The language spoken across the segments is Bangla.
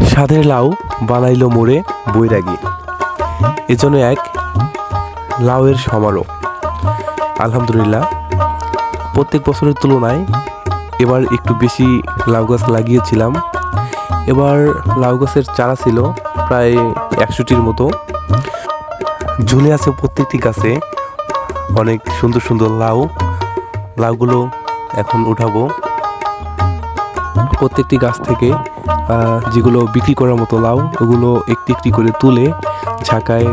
সাধের লাউ বানাইল মোড়ে বৈরাগী। এজন্য এক লাউয়ের সমারোহ। আলহামদুলিল্লাহ, প্রত্যেক বছরের তুলনায় এবার একটু বেশি লাউ গাছ লাগিয়েছিলাম। এবার লাউ গাছের চারা ছিল প্রায় একশোটির মতো। ঝুলে আছে প্রত্যেকটি গাছে অনেক সুন্দর সুন্দর লাউ। লাউগুলো এখন উঠাবো। প্রত্যেকটি গাছ থেকে যেগুলো বিক্রি করার মতো লাউ, ওগুলো একটি একটি করে তুলে ঝাঁকায়,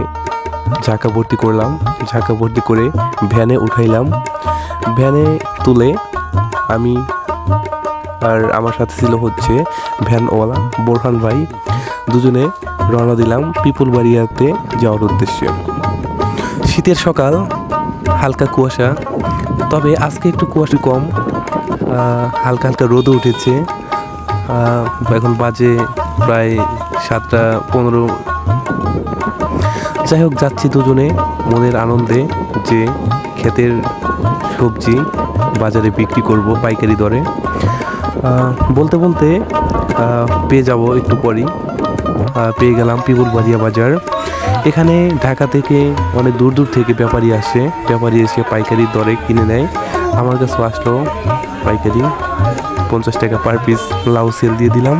ঝাঁকা ভর্তি করলাম, ঝাঁকা ভর্তি করে ভ্যানে উঠাইলাম। ভ্যানে তুলে আমি, আর আমার সাথে ছিল হচ্ছে ভ্যানওয়ালা বোরহান ভাই। দুজনে রওনা দিলাম পিপুল বাড়িয়াতে যাওয়ার উদ্দেশ্যে। শীতের সকাল, হালকা কুয়াশা, তবে আজকে একটু কুয়াশা কম হালকা হালকা রোদও উঠেছে। এখন বাজে প্রায় সাতটা পনেরো। যাই হোক, যাচ্ছি দুজনে মনের আনন্দে যে ক্ষেতের সবজি বাজারে বিক্রি করব পাইকারি দরে। বলতে বলতে পেয়ে যাব একটু পরই। পেয়ে গেলাম পিপুলবাড়িয়া বাজার। এখানে ঢাকা থেকে অনেক দূর দূর থেকে ব্যাপারী আসে। ব্যাপারী এসে পাইকারি দরে কিনে নেয়। আমার কাছে আসলো পাইকারি। পঞ্চাশ টাকা পার পিস লাউ সেল দিয়ে দিলাম।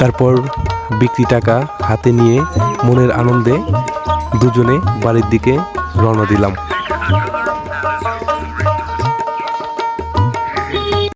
তারপর বিক্রি টাকা হাতে নিয়ে মনের আনন্দে দুজনে বাড়ির দিকে রওনা দিলাম।